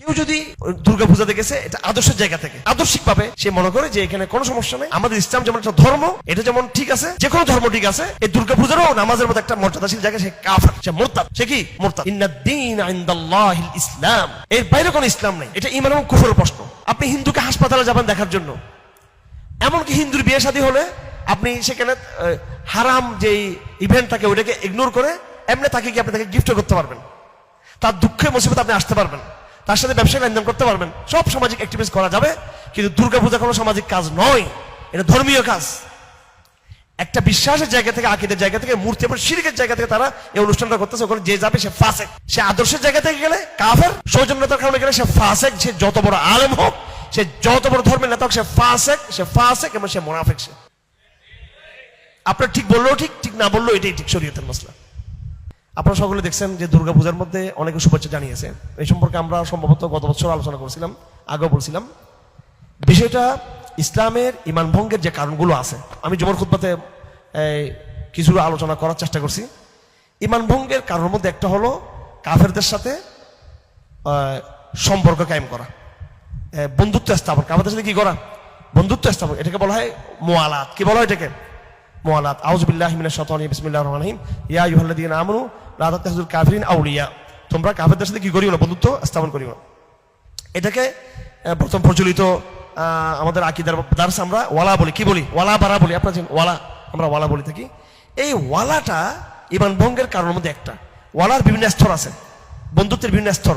কেউ যদি দুর্গা পূজাতে গেছে এটা আদর্শের জায়গা থেকে, আদর্শিক ভাবে সে মনে করে যে এখানে কোনো সমস্যা নেই। আমাদের ইসলাম যেমন একটা ধর্ম, এটা যেমন ঠিক আছে যে কোনো ধর্ম ঠিক আছে, এই দুর্গা পূজারও নামাজের মতো একটা মর্যাদাশীল জায়গা, সে কাফার, সে মোরতাদ, সে কি? মোরতাদ। ইসলাম। এর বাইরে কোনো ইসলাম নেই। এটা ইমান এবং কুফরের প্রশ্ন। আপনি হিন্দুকে হাসপাতালে যাবেন দেখার জন্য। এমনকি হিন্দুর বিয়ে শাদী হলে আপনি সেখানে হারাম যে ইভেন্ট থাকে, ওইটাকে ইগনোর করে, এমনি তাকে কি আপনি তাকে গিফট করতে পারবেন। তার দুঃখে মুসিবত আপনি আসতে পারবেন। তার সাথে ব্যবসা লেনদেন করতে পারবেন। সব সামাজিক অ্যাক্টিভিটিস করা যাবে, কিন্তু দুর্গাপূজা কোনো সামাজিক কাজ নয়। এটা ধর্মীয় কাজ। একটা বিশ্বাসের জায়গা থেকে, আকিদের জায়গা থেকে, মূর্তি এবং শিরিকের জায়গা থেকে তারা এই অনুষ্ঠানটা করতেছে। ওখানে যে যাবে, সে ফাসেক সে আদর্শের জায়গা থেকে গেলে কাফের। সৌজন্যতার কারণে গেলে সে ফাসেক। সে যত বড় আলেম হোক, সে যত বড় ধর্মের নেতা হোক, সে ফাসেক। সে ফাসেক এবং সে মোনাফেক সে। আপনার ঠিক বললেও ঠিক ঠিক না বললেও এটাই ঠিক, শরীয়তের মশলা আপনারা সকলে দেখছেন যে দুর্গাপূজার মধ্যে অনেকে শুভেচ্ছা জানিয়েছে। এই সম্পর্কে আমরা সম্ভবত গত বছর আলোচনা করেছিলাম, আগেও বলছিলাম। বিষয়টা ইসলামের ইমান ভঙ্গের যে কারণগুলো আছে, আমি জমর খুদ্াতে কিছু আলোচনা করার চেষ্টা করছি। ইমান ভঙ্গের কারণের মধ্যে একটা হলো কাফেরদের সাথে সম্পর্ক কায়েম করা। বন্ধুত্ব স্থাপন। কাফেরদের সাথে কি করা? বন্ধুত্ব স্থাপন। এটাকে বলা হয় মোয়ালাত। কি বলা হয় এটাকে? মোয়ালাত। আউজবিল্লাহ মিনাশ শাইতানি বিসমিল্লাহির রহমানির রহিম ইয়া আইয়ুহাল্লাযীনা আমানু লা তাত্তাখিযুল কাফিরিন আউলিয়া। তোমরা কাফেরদের সাথে কি করিও না বন্ধুত্ব? স্থাপন করিও না। এটাকে প্রথম প্রচলিত আমাদের আকিদার দার্স আমরা ওয়ালা বলি। কি বলি? ওয়ালা বারা বলি। আপনার ওয়ালা। আমরা ওয়ালা বলি থাকি। এই ওয়ালাটা ইমান ভঙ্গের কারণের মধ্যে একটা। ওয়ালার বিভিন্ন স্তর আছে। বন্ধুত্বের বিভিন্ন স্তর।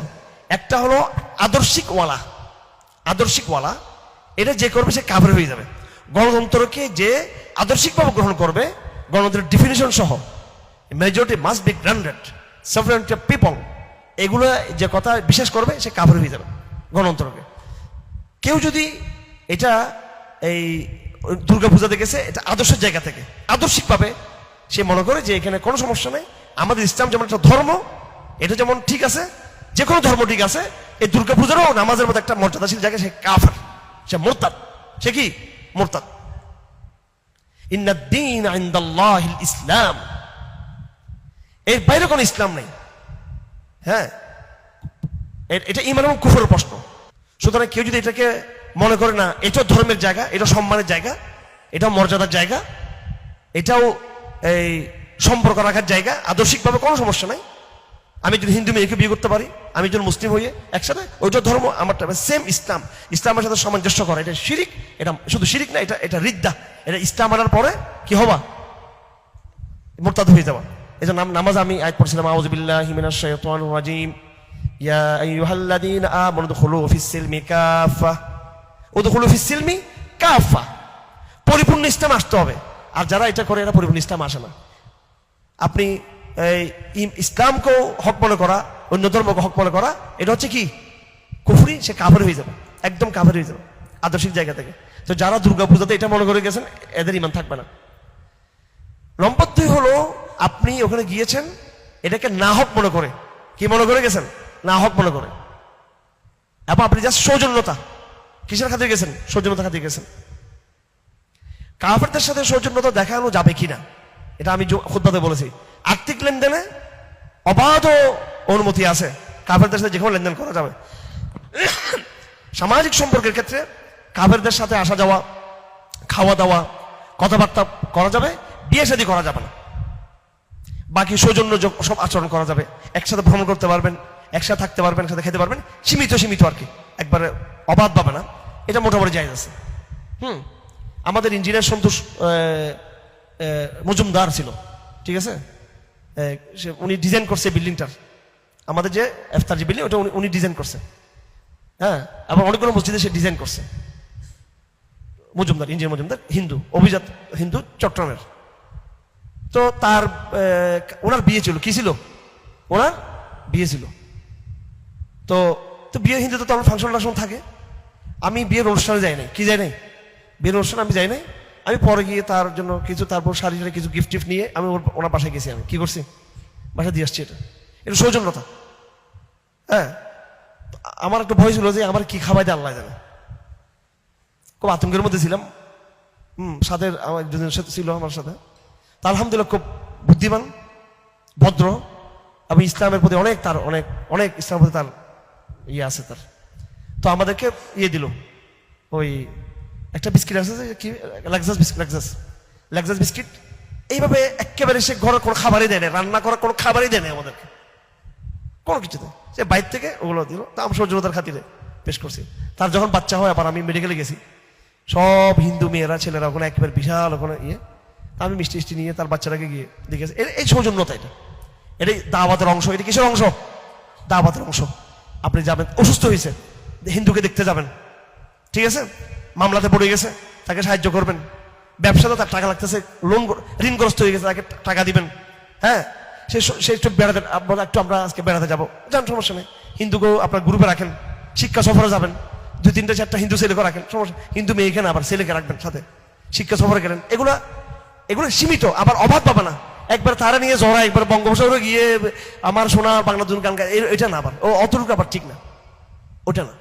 একটা হলো আদর্শিক ওয়ালা। আদর্শিক ওয়ালা। এটা যে করবে সে কাভার হয়ে যাবে। গণতন্ত্রকে যে আদর্শিকভাবে গ্রহণ করবে, গণতন্ত্রের ডিফিনিশন সহ। Majority must be granted sovereignty people এগুলো যে কথা বিশ্বাস করবে, সে কাভার হয়ে যাবে, গণতন্ত্রকে। কেউ যদি এটা এই দুর্গা পূজাতে গেছে, এটা আদর্শের জায়গা থেকে, আদর্শিকভাবে সে মনে করে যে এখানে কোনো সমস্যা নেই, আমাদের ইসলাম যেমন একটা ধর্ম, এটা যেমন ঠিক আছে, যে কোনো ধর্ম ঠিক আছে, এই দুর্গা পূজারও নামাজের মতো একটা মর্যাদাশীল জায়গা, সে কাফার, সে মোরতাদ। সে কি? মোরতাদ। ইন্নাদ্দিন ইসলাম। এর বাইরে কোনো ইসলাম নেই। হ্যাঁ? এটা ইমান এবং কুফরের প্রশ্ন। সুতরাং কেউ যদি এটাকে মনে করে না, এটাও ধর্মের জায়গা এটা সম্মানের জায়গা, এটাও মর্যাদার জায়গা, এটাও এই সম্পর্ক রাখার জায়গা, আদর্শিকভাবে কোনো সমস্যা নাই। আমি যদি হিন্দু মেয়েকে বিয়ে করতে পারি, আমি যদি মুসলিম হয়ে একসাথে, ওইটা ধর্ম আমারটা সেম ইসলাম। ইসলামের সাথে সামঞ্জস্য করা, এটা শিরিক, এটা শুধু শিরিক না, এটা এটা রিদ্দা। এটা ইসলাম আনার পরে কি হবা? মোরতাদ হয়ে যাওয়া এই নাম- নামাজ আমি আয়াত পড়ছিলাম আউযুবিল্লাহি মিনাশ শাইতানির রাজিম। ইয়া আইয়ুহাল্লাযীনা আমানু দুখুলু ফিস সিলমি কাফা উদখুলু ফিস সিলমি কাফা পরিপূর্ণ ইসলাম আসতে হবে। আর যারা এটা করে, এরা পরিপূর্ণ ইসলাম আসে না। আপনি এই ইসলামকেও হক মনে করা, অন্য ধর্মকে হক মনে করা, এটা হচ্ছে কি? কুফরি, সে কাভার হয়ে যাবে। একদম কাভার হয়ে যাবে, আদর্শিক জায়গা থেকে। তো যারা দুর্গা পূজাতে এটা মনে করে গেছেন, এদের ইমান থাকবে না। নম্বর দুই হলো আপনি ওখানে গিয়েছেন, এটাকে না হক মনে করে। কি মনে করে গেছেন? না হক মনে করে। এবং আপনি জাস্ট সৌজন্যতা। কিসের খাতে গেছেন? সৌজন্যতা খাতে গেছেন। কাফেরদের সাথে সৌজন্যতা দেখানো যাবে কিনা? এটা আমি খুদ্াতে বলেছি। আর্থিক লেনদেনে অবাধ অনুমতি আছে। কাফেরদের সাথে যেখানে লেনদেন করা যাবে। সামাজিক সম্পর্কের ক্ষেত্রে কাফেরদের সাথে আসা যাওয়া, খাওয়া দাওয়া, কথাবার্তা করা যাবে, বিয়ে শাদী করা যাবে না। বাকি সৌজন্য সব আচরণ করা যাবে। একসাথে ভ্রমণ করতে পারবেন, একসাথে থাকতে পারবেন, একসাথে খেতে পারবেন, সীমিত সীমিত আর কি। একবারে অবাধ পাবে না, এটা মোটামুটি জায়গা আছে। হুম, আমাদের ইঞ্জিনিয়ার সন্তোষ মজুমদার ছিল, ঠিক আছে? সে, উনি ডিজাইন করছে বিল্ডিংটার আমাদের যে এফতার যে বিল্ডিং ওটা উনি ডিজাইন করছে। হ্যাঁ আবার অনেকগুলো মসজিদে সে ডিজাইন করছে। মজুমদার, ইঞ্জিনিয়ার মজুমদার, হিন্দু, অভিজাত হিন্দু, চট্টগ্রামের। তো তার ওনার বিয়ে ছিল। কি ছিল? ওনার বিয়ে ছিল। তো তো বিয়ে হিন্দুতে তো আমার ফাংশন টাংশন থাকে। আমি বিয়ের অনুষ্ঠানে যাই নাই। কি যাই নাই? বিয়ের অনুষ্ঠানে আমি যাই নাই। আমি পরে গিয়ে তার জন্য কিছু, তারপর শাড়ি কিছু গিফট টিফট নিয়ে আমি ওর- ওনার বাসায় গেছি আমি। কি করছি? বাসায় দিয়ে আসছি এটা। এটা সৌজন্যতা। হ্যাঁ। আমার একটা ভয় ছিল যে আমার কি খাওয়াই দেয় আল্লাহ জানে। খুব আতঙ্কের মধ্যে ছিলাম। হুম, সাথে আমার একজনের সাথে ছিল আমার সাথে। তা আলহামদুলিল্লাহ খুব বুদ্ধিমান, ভদ্র এবং ইসলামের প্রতি অনেক তার অনেক অনেক ইসলামের প্রতি তার ইয়ে আছে তার। তো আমাদেরকে ইয়ে দিল, ওই একটা বিস্কিট আছে কি, লাক্সাস বিস্কিট, লাক্সাস লাক্সাস বিস্কিট। এইভাবে একেবারে সে ঘরে কোনো খাবারই দেয় না, রান্না করার কোনো খাবারই দেয় না আমাদেরকে। কোনো কিছুতে। সে বাইর থেকে ওগুলো দিল, তা আমি সৌজন্যতার খাতিরে পেশ করছি। তার যখন বাচ্চা হয়, আবার আমি মেডিকেলে গেছি। সব হিন্দু মেয়েরা, ছেলেরা ওখানে একেবারে বিশাল ওখানে ইয়ে। আমি মিষ্টি মিষ্টি নিয়ে তার বাচ্চাটাকে গিয়ে দেখেছি। এই সৌজন্যতা এটা। এটাই দাওয়াতের অংশ, এটা কিসের অংশ? দাওয়াতের অংশ। আপনি যাবেন, অসুস্থ হয়েছে। হিন্দুকে দেখতে যাবেন। ঠিক আছে? মামলাতে পড়ে গেছে, তাকে সাহায্য করবেন। ব্যবসাতে তার টাকা লাগতেছে, লোন ঋণগ্রস্ত হয়ে গেছে, তাকে টাকা দিবেন। হ্যাঁ? সে স- একটু বেড়াতে একটু আমরা আজকে বেড়াতে যাব। যান, সমস্যা নেই। হিন্দুকেও আপনার গ্রুপে রাখেন। শিক্ষা সফরে যাবেন। দুই, তিনটা, চারটা হিন্দু ছেলেকে রাখেন। সমস্যা হিন্দু মেয়েকে না, আবার ছেলেকে রাখবেন সাথে। শিক্ষা সফরে গেলেন। এগুলা এগুলো সীমিত, আবার অভাব পাবে না। একবার তারা নিয়ে জড়া একবার বঙ্গোপসাগরে গিয়ে আমার সোনা বাংলা দুর্গান গান এটা না আবার। ও অতটুকু আবার ঠিক না। ওটা না।